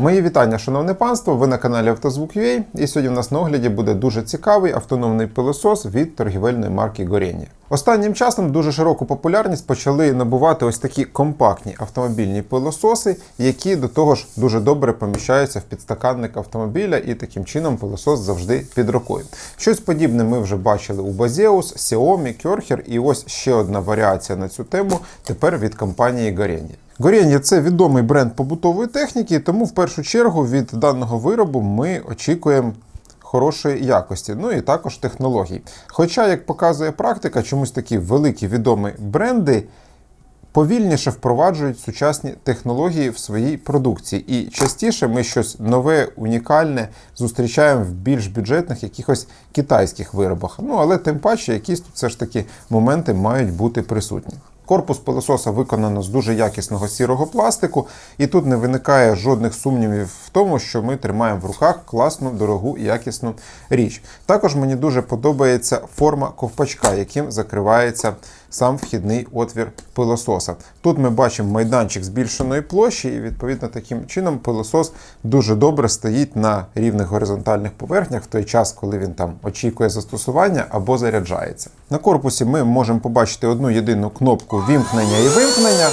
Мої вітання, шановне панство. Ви на каналі Автозвук.ua і сьогодні в нас на огляді буде дуже цікавий автономний пилосос від торгівельної марки Горєнні. Останнім часом дуже широку популярність почали набувати ось такі компактні автомобільні пилососи, які до того ж дуже добре поміщаються в підстаканник автомобіля, і таким чином пилосос завжди під рукою. Щось подібне ми вже бачили у Bazeus, Xiaomi, Körcher, і ось ще одна варіація на цю тему тепер від компанії Горєнні. Горєння це відомий бренд побутової техніки, тому в першу чергу від даного виробу ми очікуємо хорошої якості, ну і також технологій. Хоча, як показує практика, чомусь такі великі відомі бренди повільніше впроваджують сучасні технології в своїй продукції. І частіше ми щось нове, унікальне зустрічаємо в більш бюджетних якихось китайських виробах. Ну але тим паче, якісь тут все ж таки моменти мають бути присутні. Корпус пилососа виконано з дуже якісного сірого пластику, і тут не виникає жодних сумнівів в тому, що ми тримаємо в руках класну, дорогу і якісну річ. Також мені дуже подобається форма ковпачка, яким закривається сам вхідний отвір пилососа. Тут ми бачимо майданчик збільшеної площі, і відповідно таким чином пилосос дуже добре стоїть на рівних горизонтальних поверхнях в той час, коли він там очікує застосування або заряджається. На корпусі ми можемо побачити одну єдину кнопку вімкнення і вимкнення.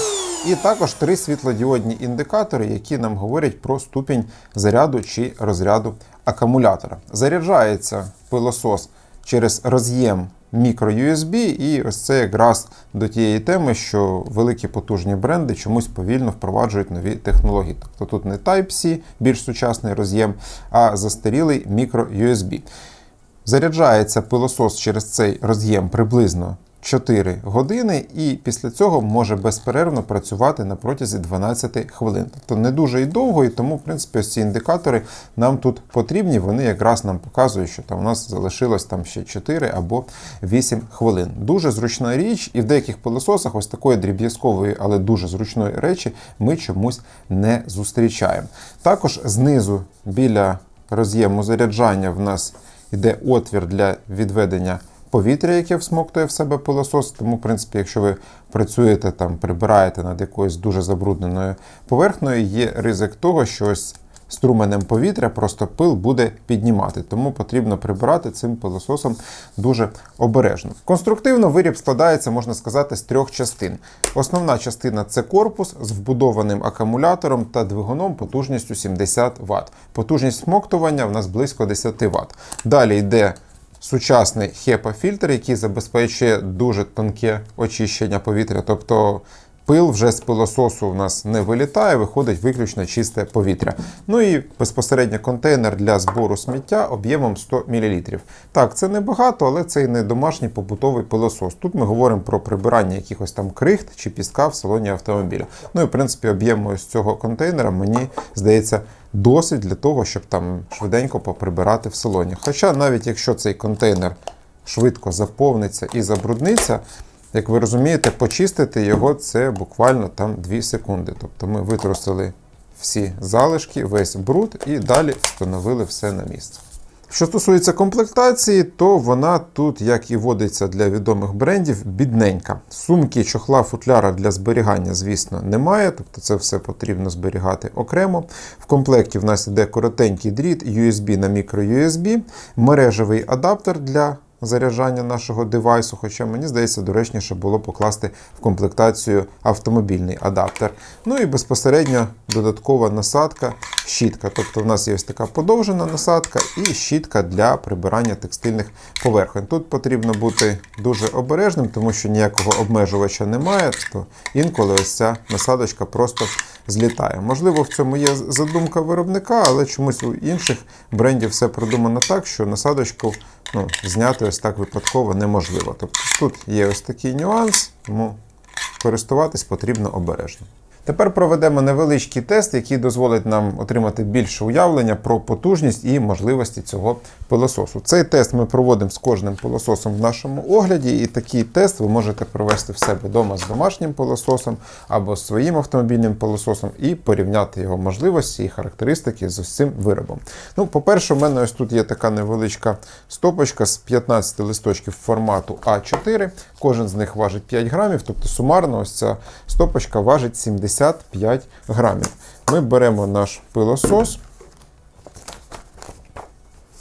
І також три світлодіодні індикатори, які нам говорять про ступінь заряду чи розряду акумулятора. Заряджається пилосос через роз'єм мікро-USB, і ось це якраз до тієї теми, що великі потужні бренди чомусь повільно впроваджують нові технології. Тобто тут не Type-C, більш сучасний роз'єм, а застарілий мікро-USB. Заряджається пилосос через цей роз'єм приблизно 4 години, і після цього може безперервно працювати на протязі 12 хвилин. Тобто не дуже і довго, і тому, в принципі, ось ці індикатори нам тут потрібні. Вони якраз нам показують, що там у нас залишилось там ще 4 або 8 хвилин. Дуже зручна річ, і в деяких пилососах ось такої дріб'язкової, але дуже зручної речі ми чомусь не зустрічаємо. Також знизу біля роз'єму заряджання в нас йде отвір для відведення повітря, яке всмоктує в себе пилосос. Тому, в принципі, якщо ви працюєте там, прибираєте над якоюсь дуже забрудненою поверхнею, є ризик того, що ось струменем повітря просто пил буде піднімати. Тому потрібно прибирати цим пилососом дуже обережно. Конструктивно виріб складається, можна сказати, з трьох частин. Основна частина це корпус з вбудованим акумулятором та двигуном потужністю 70 Вт. Потужність смоктування в нас близько 10 Вт. Далі йде сучасний HEPA-фільтр, який забезпечує дуже тонке очищення повітря. Тобто пил вже з пилососу у нас не вилітає, виходить виключно чисте повітря. Ну і безпосередньо контейнер для збору сміття об'ємом 100 мл. Так, це не багато, але це і не домашній побутовий пилосос. Тут ми говоримо про прибирання якихось там крихт чи піска в салоні автомобіля. Ну і в принципі об'єм ось цього контейнера мені здається досить для того, щоб там швиденько поприбирати в салоні. Хоча навіть якщо цей контейнер швидко заповниться і забрудниться, як ви розумієте, почистити його це буквально там 2 секунди. Тобто ми витрусили всі залишки, весь бруд і далі встановили все на місце. Що стосується комплектації, то вона тут, як і водиться для відомих брендів, бідненька. Сумки, чохла, футляра для зберігання, звісно, немає, тобто це все потрібно зберігати окремо. В комплекті в нас йде коротенький дріт, USB на microUSB, мережевий адаптер для заряджання нашого девайсу, хоча мені здається, доречніше було покласти в комплектацію автомобільний адаптер. Ну і безпосередньо додаткова насадка, щітка. Тобто в нас є ось така подовжена насадка і щітка для прибирання текстильних поверхонь. Тут потрібно бути дуже обережним, тому що ніякого обмежувача немає, то інколи ось ця насадочка просто злітає. Можливо, в цьому є задумка виробника, але чомусь у інших брендів все продумано так, що насадочку ну, зняти ось так випадково неможливо. Тобто тут є ось такий нюанс, тому користуватись потрібно обережно. Тепер проведемо невеличкий тест, який дозволить нам отримати більше уявлення про потужність і можливості цього пилососу. Цей тест ми проводимо з кожним пилососом в нашому огляді, і такий тест ви можете провести в себе вдома з домашнім пилососом або з своїм автомобільним пилососом і порівняти його можливості і характеристики з цим виробом. Ну, по-перше, у мене ось тут є така невеличка стопочка з 15 листочків формату А4. Кожен з них важить 5 грамів, тобто сумарно ось ця стопочка важить 75 грамів. Ми беремо наш пилосос.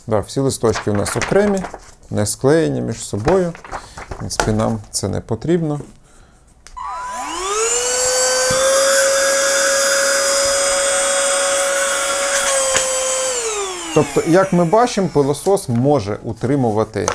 Да, всі листочки у нас окремі, не склеєні між собою. В принципі, нам це не потрібно. Тобто, як ми бачимо, пилосос може утримувати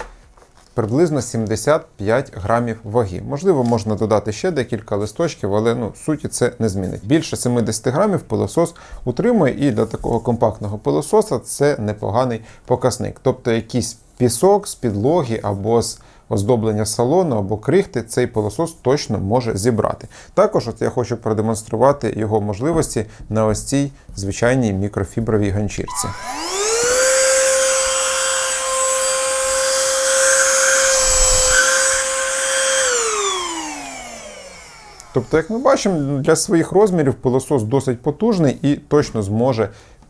приблизно 75 грамів ваги. Можливо, можна додати ще декілька листочків, але ну, суті це не змінить. Більше 70 грамів пилосос утримує, і для такого компактного пилососа це непоганий показник. Тобто якийсь пісок з підлоги або з оздоблення салону або крихти цей пилосос точно може зібрати. Також от я хочу продемонструвати його можливості на ось цій звичайній мікрофібровій ганчірці. Тобто, як ми бачимо, для своїх розмірів пилосос досить потужний і точно зможе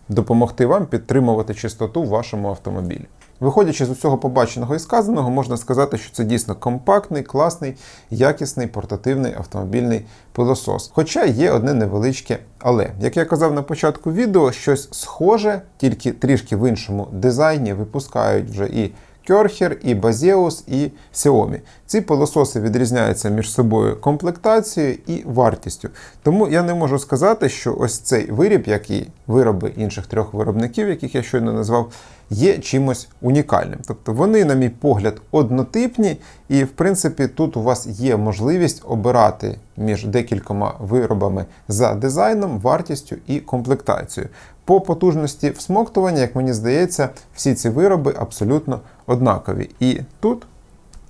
допомогти вам підтримувати чистоту в вашому автомобілі. Виходячи з усього побаченого і сказаного, можна сказати, що це дійсно компактний, класний, якісний портативний автомобільний пилосос. Хоча є одне невеличке але. Як я казав на початку відео, щось схоже, тільки трішки в іншому дизайні випускають вже і Керхер, і Базеус, і Xiaomi. Ці пилососи відрізняються між собою комплектацією і вартістю. Тому я не можу сказати, що ось цей виріб, як і вироби інших трьох виробників, яких я щойно назвав, є чимось унікальним. Тобто вони, на мій погляд, однотипні, і в принципі тут у вас є можливість обирати між декількома виробами за дизайном, вартістю і комплектацією. По потужності всмоктування, як мені здається, всі ці вироби абсолютно однакові. І тут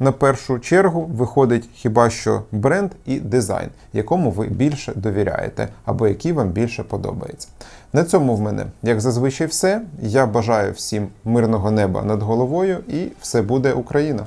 на першу чергу виходить хіба що бренд і дизайн, якому ви більше довіряєте, або який вам більше подобається. На цьому в мене, як зазвичай, все. Я бажаю всім мирного неба над головою, і все буде Україна!